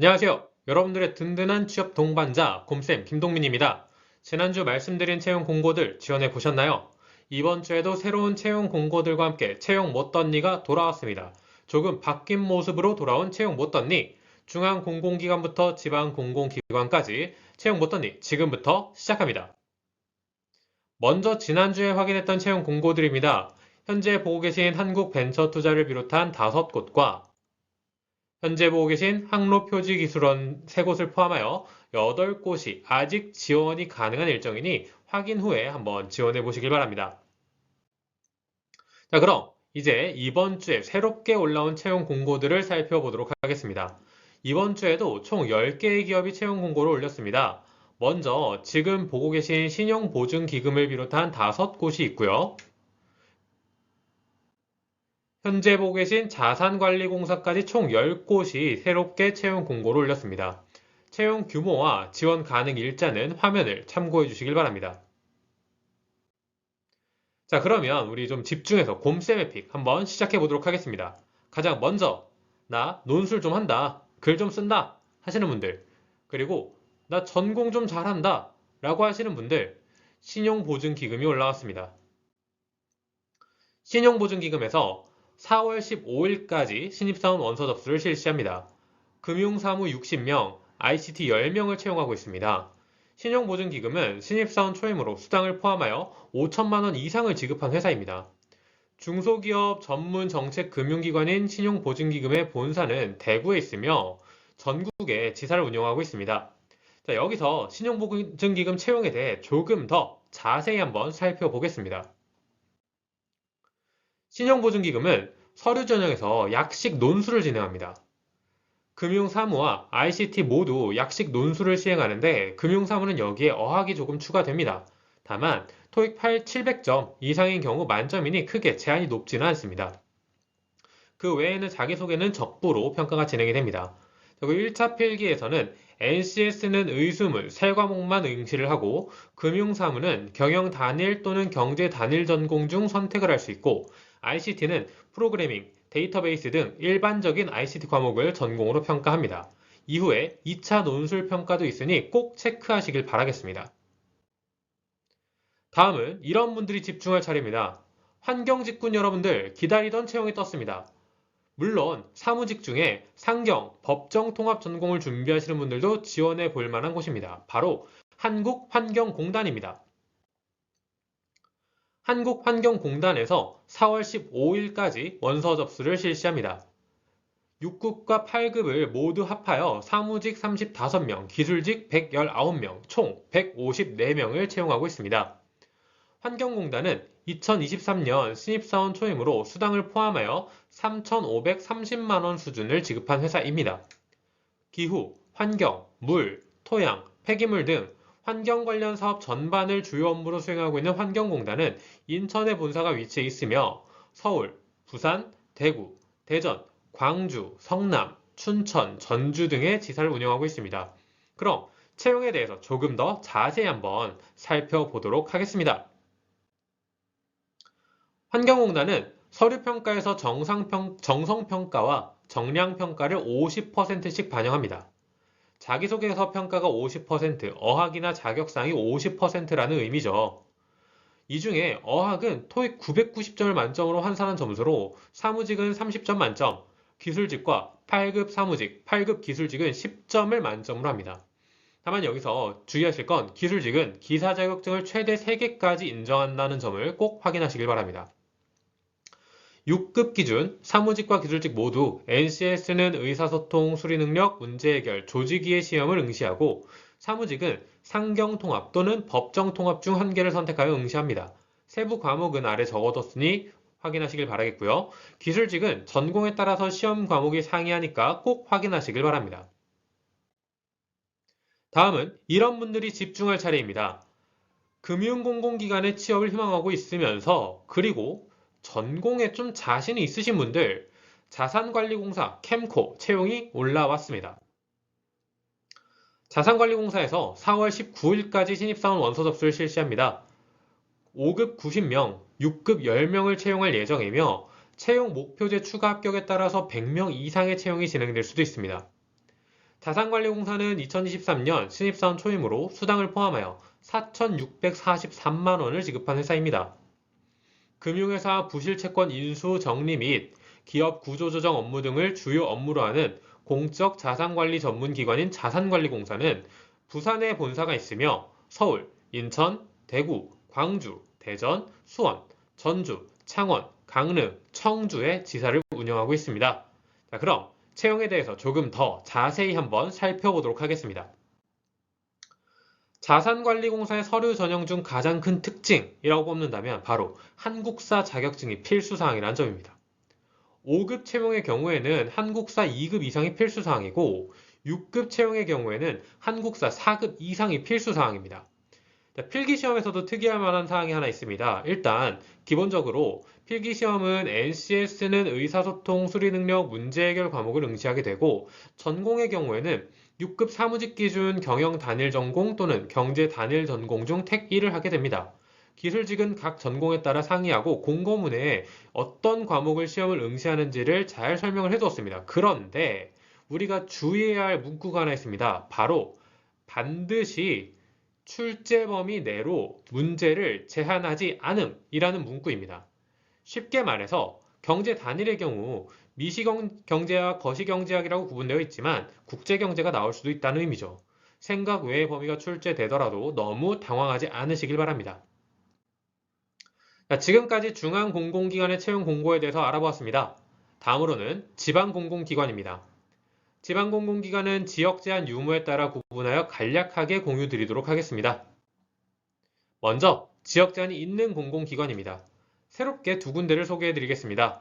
안녕하세요. 여러분들의 든든한 취업 동반자 곰쌤 김동민입니다. 지난주 말씀드린 채용 공고들 지원해 보셨나요? 이번 주에도 새로운 채용 공고들과 함께 채용 못덧니가 돌아왔습니다. 조금 바뀐 모습으로 돌아온 채용 못덧니 중앙 공공기관부터 지방 공공기관까지 채용 못덧니 지금부터 시작합니다. 먼저 지난주에 확인했던 채용 공고들입니다. 현재 보고 계신 한국벤처투자를 비롯한 다섯 곳과 현재 보고 계신 항로표지기술원 3곳을 포함하여 8곳이 아직 지원이 가능한 일정이니 확인 후에 한번 지원해 보시길 바랍니다. 자, 그럼 이제 이번 주에 새롭게 올라온 채용 공고들을 살펴보도록 하겠습니다. 이번 주에도 총 10개의 기업이 채용 공고를 올렸습니다. 먼저 지금 보고 계신 신용보증기금을 비롯한 5곳이 있고요. 현재 보고 계신 자산관리공사까지 총 10곳이 새롭게 채용 공고를 올렸습니다. 채용 규모와 지원 가능 일자는 화면을 참고해 주시길 바랍니다. 자, 그러면 우리 좀 집중해서 곰쌤의 픽 한번 시작해 보도록 하겠습니다. 가장 먼저, 나 논술 좀 한다, 글 좀 쓴다 하시는 분들, 그리고 나 전공 좀 잘한다 라고 하시는 분들, 신용보증기금이 올라왔습니다. 신용보증기금에서 4월 15일까지 신입사원 원서 접수를 실시합니다. 금융사무 60명, ICT 10명을 채용하고 있습니다. 신용보증기금은 신입사원 초임으로 수당을 포함하여 5천만 원 이상을 지급한 회사입니다. 중소기업 전문 정책 금융기관인 신용보증기금의 본사는 대구에 있으며 전국에 지사를 운영하고 있습니다. 자, 여기서 신용보증기금 채용에 대해 조금 더 자세히 한번 살펴보겠습니다. 신용보증기금은 서류 전형에서 약식 논술을 진행합니다. 금융사무와 ICT 모두 약식 논술을 시행하는데 금융사무는 여기에 어학이 조금 추가됩니다. 다만 토익 8, 700점 이상인 경우 만점이니 크게 제한이 높지는 않습니다. 그 외에는 자기소개는 적부로 평가가 진행이 됩니다. 그리고 1차 필기에서는 NCS는 의수물, 세 과목만 응시를 하고 금융사무는 경영 단일 또는 경제 단일 전공 중 선택을 할 수 있고 ICT는 프로그래밍, 데이터베이스 등 일반적인 ICT 과목을 전공으로 평가합니다. 이후에 2차 논술 평가도 있으니 꼭 체크하시길 바라겠습니다. 다음은 이런 분들이 집중할 차례입니다. 환경직군 여러분들 기다리던 채용이 떴습니다. 물론 사무직 중에 상경, 법정 통합 전공을 준비하시는 분들도 지원해 볼 만한 곳입니다. 바로 한국환경공단입니다. 한국환경공단에서 4월 15일까지 원서 접수를 실시합니다. 6급과 8급을 모두 합하여 사무직 35명, 기술직 119명, 총 154명을 채용하고 있습니다. 환경공단은 2023년 신입사원 초임으로 수당을 포함하여 3,530만원 수준을 지급한 회사입니다. 기후, 환경, 물, 토양, 폐기물 등 환경 관련 사업 전반을 주요 업무로 수행하고 있는 환경공단은 인천에 본사가 위치해 있으며 서울, 부산, 대구, 대전, 광주, 성남, 춘천, 전주 등의 지사를 운영하고 있습니다. 그럼 채용에 대해서 조금 더 자세히 한번 살펴보도록 하겠습니다. 환경공단은 서류평가에서 정성평가와 정량평가를 50%씩 반영합니다. 자기소개서 평가가 50%, 어학이나 자격사항이 50%라는 의미죠. 이 중에 어학은 토익 990점을 만점으로 환산한 점수로 사무직은 30점 만점, 기술직과 8급 사무직, 8급 기술직은 10점을 만점으로 합니다. 다만 여기서 주의하실 건 기술직은 기사 자격증을 최대 3개까지 인정한다는 점을 꼭 확인하시길 바랍니다. 6급 기준 사무직과 기술직 모두 NCS는 의사소통, 수리능력, 문제해결, 조직이해 시험을 응시하고 사무직은 상경통합 또는 법정통합 중 한 개를 선택하여 응시합니다. 세부 과목은 아래 적어뒀으니 확인하시길 바라겠고요. 기술직은 전공에 따라서 시험 과목이 상이하니까 꼭 확인하시길 바랍니다. 다음은 이런 분들이 집중할 차례입니다. 금융공공기관에 취업을 희망하고 있으면서 그리고 전공에 좀 자신이 있으신 분들 자산관리공사 캠코 채용이 올라왔습니다. 자산관리공사에서 4월 19일까지 신입사원 원서 접수를 실시합니다. 5급 90명, 6급 10명을 채용할 예정이며 채용 목표제 추가 합격에 따라서 100명 이상의 채용이 진행될 수도 있습니다. 자산관리공사는 2023년 신입사원 초임으로 수당을 포함하여 4,643만 원을 지급한 회사입니다. 금융회사 부실채권 인수 정리 및 기업 구조조정 업무 등을 주요 업무로 하는 공적 자산관리 전문 기관인 자산관리공사는 부산에 본사가 있으며 서울, 인천, 대구, 광주, 대전, 수원, 전주, 창원, 강릉, 청주에 지사를 운영하고 있습니다. 자, 그럼 채용에 대해서 조금 더 자세히 한번 살펴보도록 하겠습니다. 자산관리공사의 서류 전형 중 가장 큰 특징이라고 꼽는다면 바로 한국사 자격증이 필수사항이라는 점입니다. 5급 채용의 경우에는 한국사 2급 이상이 필수사항이고 6급 채용의 경우에는 한국사 4급 이상이 필수사항입니다. 필기시험에서도 특이할 만한 사항이 하나 있습니다. 일단 기본적으로 필기시험은 NCS는 의사소통, 수리능력, 문제해결 과목을 응시하게 되고 전공의 경우에는 6급 사무직 기준 경영 단일 전공 또는 경제 단일 전공 중 택 1을 하게 됩니다. 기술직은 각 전공에 따라 상이하고 공고문에 어떤 과목을 시험을 응시하는지를 잘 설명을 해두었습니다. 그런데 우리가 주의해야 할 문구가 하나 있습니다. 바로 반드시 출제 범위 내로 문제를 제한하지 않음이라는 문구입니다. 쉽게 말해서 경제 단일의 경우 미시경제학, 거시경제학이라고 구분되어 있지만 국제경제가 나올 수도 있다는 의미죠. 생각 외의 범위가 출제되더라도 너무 당황하지 않으시길 바랍니다. 자, 지금까지 중앙공공기관의 채용 공고에 대해서 알아보았습니다. 다음으로는 지방공공기관입니다. 지방공공기관은 지역 제한 유무에 따라 구분하여 간략하게 공유 드리도록 하겠습니다. 먼저 지역 제한이 있는 공공기관입니다. 새롭게 두 군데를 소개해드리겠습니다.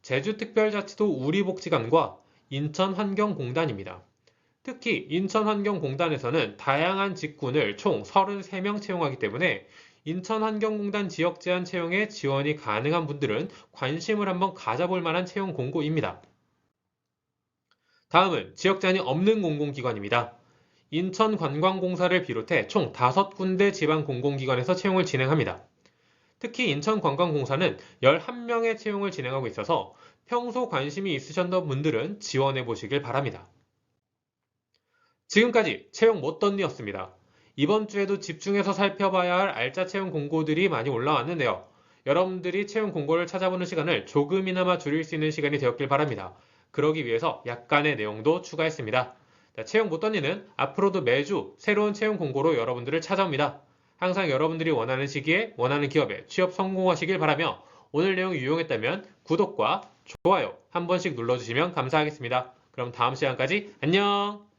제주특별자치도 우리복지관과 인천환경공단입니다. 특히 인천환경공단에서는 다양한 직군을 총 33명 채용하기 때문에 인천환경공단 지역 제한 채용에 지원이 가능한 분들은 관심을 한번 가져볼 만한 채용 공고입니다. 다음은 지역 제한이 없는 공공기관입니다. 인천관광공사를 비롯해 총 5군데 지방 공공기관에서 채용을 진행합니다. 특히 인천관광공사는 11명의 채용을 진행하고 있어서 평소 관심이 있으셨던 분들은 지원해 보시길 바랍니다. 지금까지 채용 못던니였습니다. 이번 주에도 집중해서 살펴봐야 할 알짜 채용 공고들이 많이 올라왔는데요. 여러분들이 채용 공고를 찾아보는 시간을 조금이나마 줄일 수 있는 시간이 되었길 바랍니다. 그러기 위해서 약간의 내용도 추가했습니다. 자, 채용 못던니는 앞으로도 매주 새로운 채용 공고로 여러분들을 찾아옵니다. 항상 여러분들이 원하는 시기에 원하는 기업에 취업 성공하시길 바라며 오늘 내용이 유용했다면 구독과 좋아요 한 번씩 눌러주시면 감사하겠습니다. 그럼 다음 시간까지 안녕!